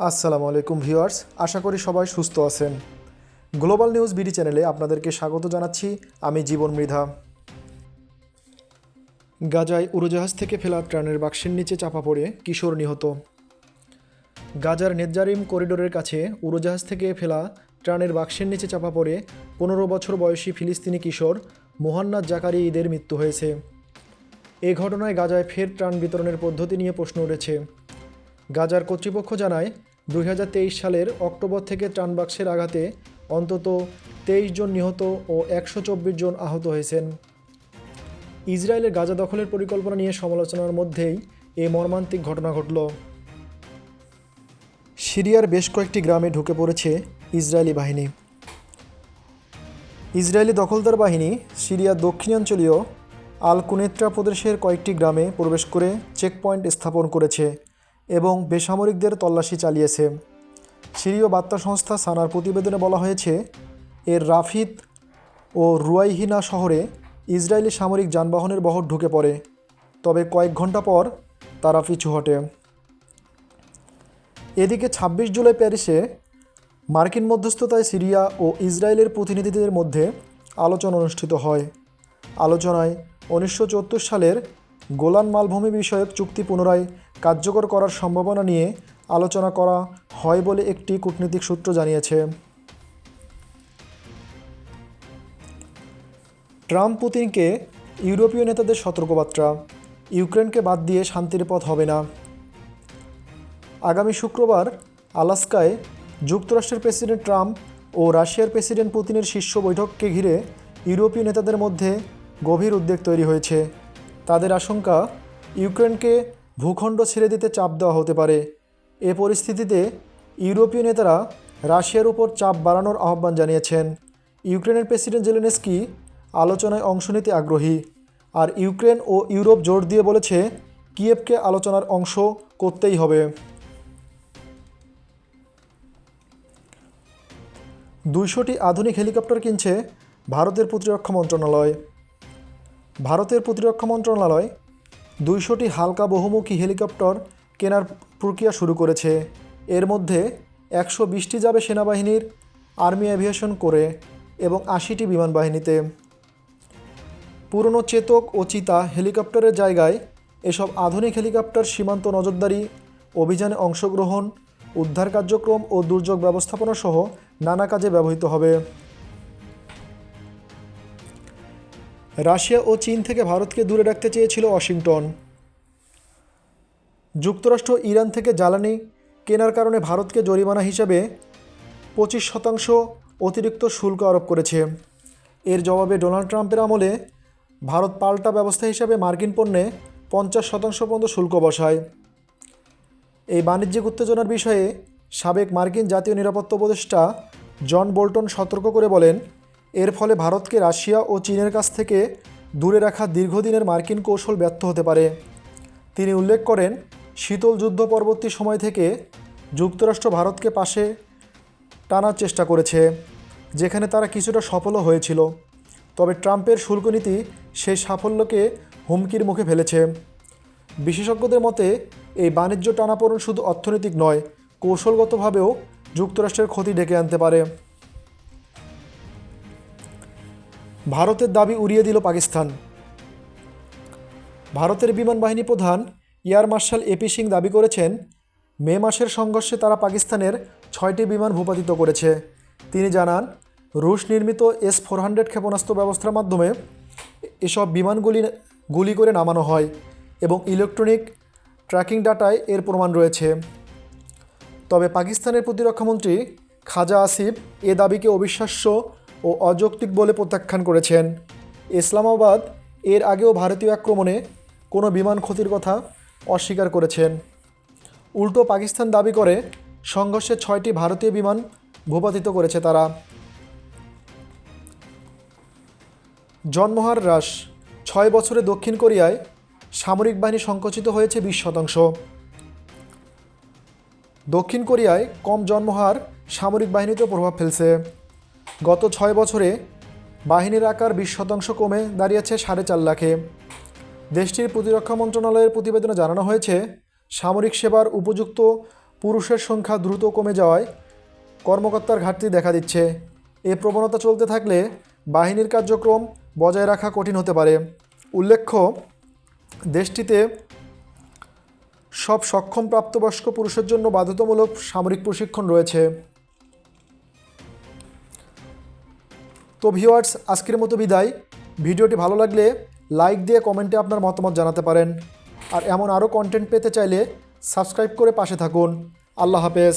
আসসালামু আলাইকুম ভিউয়ার্স, আশা করি সবাই সুস্থ আছেন। গ্লোবাল নিউজ বিডি চ্যানেলে আপনাদেরকে স্বাগত জানাচ্ছি, আমি জীবন মৃধা। গাজায় উড়োজাহাজ থেকে ফেলা ট্রানের বাক্সের নিচে চাপা পড়ে কিশোর নিহত। গাজার নেতজারিম করিডোরের কাছে উড়োজাহাজ থেকে ফেলা ট্রানের বাক্সের নিচে চাপা পড়ে পনেরো বছর বয়সী ফিলিস্তিনি কিশোর মোহান্নাদ জাকারি ঈদের মৃত্যু হয়েছে। এ ঘটনায় গাজায় ফের ত্রাণ বিতরণের পদ্ধতি নিয়ে প্রশ্ন উঠেছে। গাজার কর্তৃপক্ষ জানায় দুই হাজার তেইশ সালের অক্টোবর থেকে ত্রাণ বাক্সের আঘাতে অন্তত তেইশ জন নিহত ও একশো চব্বিশ জন আহত হয়েছেন। ইসরায়েলের গাজা দখলের পরিকল্পনা নিয়ে সমালোচনার মধ্যেই এ মর্মান্তিক ঘটনা ঘটল। সিরিয়ার বেশ কয়েকটি গ্রামে ঢুকে পড়েছে ইসরায়েলি বাহিনী। ইসরায়েলি দখলদার বাহিনী সিরিয়ার দক্ষিণাঞ্চলীয় আলকুনেত্রা প্রদেশের কয়েকটি গ্রামে প্রবেশ করে চেকপয়েন্ট স্থাপন করেছে। এবং বেসামরিকদের তল্লাশি চালিয়েছে। সিরীয় বার্তা সংস্থা সানার প্রতিবেদনে বলা হয়েছে, এর রাফিদ ও রুয়াইহিনা শহরে ইসরায়েলি সামরিক যানবাহনের বহর ঢুকে পড়ে, তবে কয়েক ঘণ্টা পর তারা পিছু হটে। এদিকে ছাব্বিশ জুলাই প্যারিসে মার্কিন মধ্যস্থতায় সিরিয়া ও ইসরায়েলের প্রতিনিধিদের মধ্যে আলোচনা অনুষ্ঠিত হয়। আলোচনায় উনিশশো সালের গোলান মালভূমি বিষয়ক চুক্তি পুনরায় কার্যকর করার সম্ভাবনা নিয়ে আলোচনা করা হয় বলে একটি কূটনীতিক সূত্র জানিয়েছে। ট্রাম্প পুতিনকে ইউরোপীয় নেতাদের সতর্কবার্তা, ইউক্রেনকে বাদ দিয়ে শান্তির পথ হবে না। আগামী শুক্রবার আলাস্কায় যুক্তরাষ্ট্রের প্রেসিডেন্ট ট্রাম্প ও রাশিয়ার প্রেসিডেন্ট পুতিনের শীর্ষ বৈঠককে ঘিরে ইউরোপীয় নেতাদের মধ্যে গভীর উদ্বেগ তৈরি হয়েছে। তাদের আশঙ্কা, ইউক্রেনকে ভূখণ্ড ছেড়ে দিতে চাপ দেওয়া হতে পারে। এ পরিস্থিতিতে ইউরোপীয় নেতারা রাশিয়ার উপর চাপ বাড়ানোর আহ্বান জানিয়েছেন। ইউক্রেনের প্রেসিডেন্ট জেলেনেস্কি আলোচনায় অংশ নিতে আগ্রহী। আর ইউক্রেন ও ইউরোপ জোর দিয়ে বলেছে, কিয়েভকে আলোচনার অংশ করতেই হবে। দুইশোটি আধুনিক হেলিকপ্টার কিনছে ভারতের প্রতিরক্ষা মন্ত্রণালয়। ভারতের প্রতিরক্ষা মন্ত্রণালয় দুইশোটি হালকা বহুমুখী হেলিকপ্টার কেনার প্রক্রিয়া শুরু করেছে। এর মধ্যে একশো বিশটি যাবে সেনাবাহিনীর, আর্মি অ্যাভিয়েশন করে এবং আশিটি বিমান বাহিনীতে পুরনো চেতক ও চিতা হেলিকপ্টারের জায়গায় এসব আধুনিক হেলিকপ্টার সীমান্ত নজরদারি, অভিযানে অংশগ্রহণ, উদ্ধার কার্যক্রম ও দুর্যোগ ব্যবস্থাপনা সহ নানা কাজে ব্যবহৃত হবে। রাশিয়া ও চীন থেকে ভারতকে দূরে রাখতে চেয়েছিল ওয়াশিংটন। যুক্তরাষ্ট্র ইরান থেকে জ্বালানি কেনার কারণে ভারতকে জরিমানা হিসাবে পঁচিশ শতাংশ অতিরিক্ত শুল্ক আরোপ করেছে। এর জবাবে ডোনাল্ড ট্রাম্পের আমলে ভারত পাল্টা ব্যবস্থা হিসাবে মার্কিন পণ্যে পঞ্চাশ শতাংশ পর্যন্ত শুল্ক বসায়। এই বাণিজ্যিক উত্তেজনার বিষয়ে সাবেক মার্কিন জাতীয় নিরাপত্তা উপদেষ্টা জন বোল্টন সতর্ক করে বলেন এর ফলে ভারতকে রাশিয়া ও চীনের কাছ থেকে দূরে রাখা দীর্ঘদিনের মার্কিন কৌশল ব্যর্থ হতে পারে। তিনি উল্লেখ করেন, শীতল যুদ্ধ পরবর্তী সময় থেকে যুক্তরাষ্ট্র ভারতকে পাশে টানার চেষ্টা করেছে, যেখানে তারা কিছুটা সফলও হয়েছিল। তবে ট্রাম্পের শুল্ক নীতি সেই সাফল্যকে হুমকির মুখে ফেলেছে। বিশেষজ্ঞদের মতে, এই বাণিজ্য টানাপোড়েন শুধু অর্থনৈতিক নয়, কৌশলগতভাবেও যুক্তরাষ্ট্রের ক্ষতি ডেকে আনতে পারে। ভারতের দাবি উড়িয়ে দিল পাকিস্তান। ভারতের বিমান বাহিনী প্রধান এয়ার মার্শাল এপি সিং দাবি করেছেন, মে মাসের সংঘর্ষে তারা পাকিস্তানের ছয়টি বিমান ভূপাতিত করেছে। তিনি জানান, রুশ নির্মিত এস ফোর হান্ড্রেড ক্ষেপণাস্ত্র ব্যবস্থার মাধ্যমে এসব বিমানগুলি গুলি করে নামানো হয় এবং ইলেকট্রনিক ট্র্যাকিং ডাটায় এর প্রমাণ রয়েছে। তবে পাকিস্তানের প্রতিরক্ষামন্ত্রী খাজা আসিফ এ দাবিকে অবিশ্বাস্য ও অযৌক্তিক বলে প্রত্যাখ্যান করেছেন। ইসলামাবাদ এর আগেও ভারতীয় আক্রমণে কোনো বিমান ক্ষতির কথা অস্বীকার করেছেন। উল্টো পাকিস্তান দাবি করে সংঘর্ষে ছয়টি ভারতীয় বিমান ভূপাতিত করেছে তারা। জন্মহার হ্রাস, ছয় বছরে দক্ষিণ কোরিয়ায় সামরিক বাহিনী সংকুচিত হয়েছে বিশ শতাংশ। দক্ষিণ কোরিয়ায় কম জন্মহার সামরিক বাহিনীতেও প্রভাব ফেলছে। গত ছয় বছরে বাহিনীর আকার বিশ শতাংশ কমে দাঁড়িয়েছে সাড়ে চার লাখে। দেশটির প্রতিরক্ষা মন্ত্রণালয়ের প্রতিবেদনে জানানো হয়েছে, সামরিক সেবার উপযুক্ত পুরুষের সংখ্যা দ্রুত কমে যাওয়ায় কর্মকর্তার ঘাটতি দেখা দিচ্ছে। এ প্রবণতা চলতে থাকলে বাহিনীর কার্যক্রম বজায় রাখা কঠিন হতে পারে। উল্লেখ্য, দেশটিতে সব সক্ষম প্রাপ্তবয়স্ক পুরুষের জন্য বাধ্যতামূলক সামরিক প্রশিক্ষণ রয়েছে। তো ভিওয়ার্স আজকের মতো বিদায়। ভিডিওটি ভালো লাগলে লাইক দিয়ে কমেন্টে আপনার মতামত জানাতে পারেন। আর এমন আরও কন্টেন্ট পেতে চাইলে সাবস্ক্রাইব করে পাশে থাকুন। আল্লাহ হাফেজ।